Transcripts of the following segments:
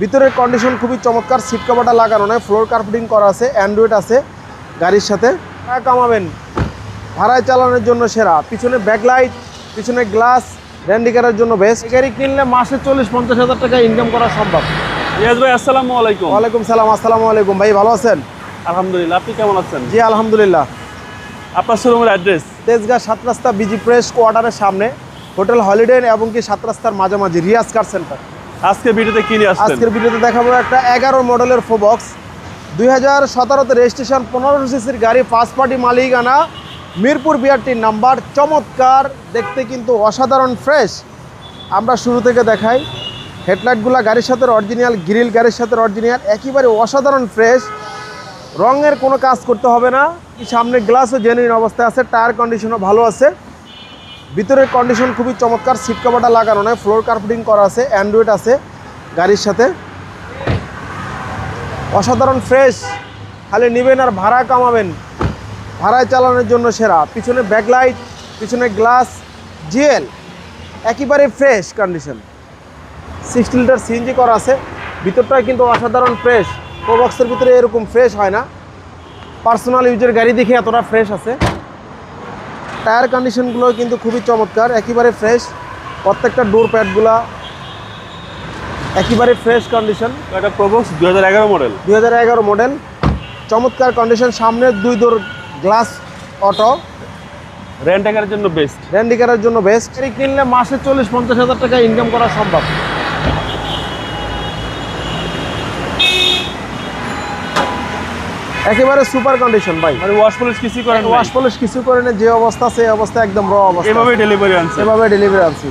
ভিতরের কন্ডিশন খুবই চমৎকার সিট কাভারটা লাগানো নয় ফ্লোর কার্পেটিং করা আছে অ্যান্ড্রয়েড আছে গাড়ির সাথে। টাকা কামাবেন ভাড়ায় চালানোর জন্য সেরা। পিছনে ব্যাকলাইট পিছনে গ্লাস র্যান্ডিকারের জন্য বেস্ট গাড়ি কিনলে মাসে চল্লিশ পঞ্চাশ হাজার টাকা ইনকাম করা সম্ভব। রিয়াজ ভাই আসসালামু আলাইকুম। ওয়ালাইকুম সালাম আসসালামু আলাইকুম। ভাই ভালো আছেন? আলহামদুলিল্লাহ আপনি কেমন আছেন? জি আলহামদুলিল্লাহ। আপনার শোরুমের অ্যাড্রেস তেজগাঁ সাত রাস্তা বিজি প্রেস কোয়ার্টারের সামনে। হোটেল হলিডে এবং কি সাত রাস্তার মাঝামাঝি রিয়াজ কার সেন্টার। আজকে ভিডিওতে কিনে আসছেন? আজকের ভিডিওতে দেখাবো একটা এগারো মডেলের ফোবক্স দুই হাজার সতেরোতে রেজিস্ট্রেশন পনেরো সিসির গাড়ি ফার্স্ট পার্টি মালিকানা, মিরপুর বিআরটির নাম্বার চমৎকার, দেখতে কিন্তু অসাধারণ ফ্রেশ আমরা শুরু থেকে দেখাই হেডলাইটগুলো গাড়ির সাথে অরিজিনাল গ্রিল গাড়ির সাথে অরিজিনাল একেবারে অসাধারণ ফ্রেশ রঙের কোনো কাজ করতে হবে না, সামনে গ্লাসও জেনুইন অবস্থায় আছে টায়ার কন্ডিশনও ভালো আছে। ভিতরের কন্ডিশন খুবই চমৎকার সিট কাভারটা লাগানো নয় ফ্লোর কার্পেটিং করা আছে অ্যান্ড্রয়েড আছে, গাড়ির সাথে। অসাধারণ ফ্রেশ খালি নেবেন আর ভাড়া কামাবেন। ভাড়ায় চালানোর জন্য সেরা। পিছনে ব্যাকলাইট পিছনে গ্লাস জিএল একেবারে fresh condition sixty litre CNG করা আছে ভিতরটাই কিন্তু অসাধারণ ফ্রেশ প্রবক্সের ভিতরে এরকম ফ্রেশ হয় না। পার্সোনাল ইউজের গাড়ি দেখে এতটা ফ্রেশ আছে। টায়ার কন্ডিশনগুলো কিন্তু খুবই চমৎকার একেবারে ফ্রেশ প্রত্যেকটা ডোর প্যাডগুলা একেবারে ফ্রেশ কন্ডিশন এটা প্রবক্স দুই হাজার এগারো মডেল দুই হাজার এগারো মডেল চমৎকার কন্ডিশন সামনে দুই ডোর গ্লাস অটো রেন্টাকারের জন্য বেস্ট র্যান্ডিকারের জন্য বেস্ট কিনলে মাসে চল্লিশ পঞ্চাশ হাজার টাকা ইনকাম করা সম্ভব। একেবারে সুপার কন্ডিশন ভাই। মানে ওয়াশ পলিশ কিছুই করেন ওয়াশ পলিশ কিছু করে না যে অবস্থা সেই অবস্থা একদম র অবস্থা। এভাবে ডেলিভারি আনছে। এভাবে ডেলিভারি আনছি।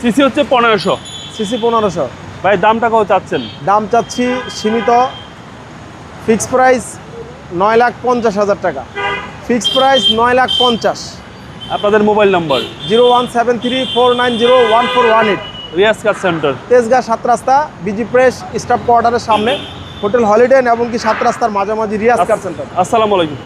সিসি হচ্ছে পনেরোশো। সিসি পনেরোশো। ভাই দামটা কত চাচ্ছেন? দাম চাচ্ছি সীমিত। ফিক্স প্রাইস নয় লাখ পঞ্চাশ হাজার টাকা। ফিক্স প্রাইস নয় লাখ পঞ্চাশ। আপনাদের mobile number zero one seven three four nine zero one four one eight. Riaz car centre. Tejgaon সাত রাস্তা বিজি প্রেস স্টাফ কোয়ার্টারের সামনে। হোটেল হলিডে এবং কি সাত রাস্তার মাঝামাঝি রিয়াজ কার সেন্টার? আসসালামু আলাইকুম।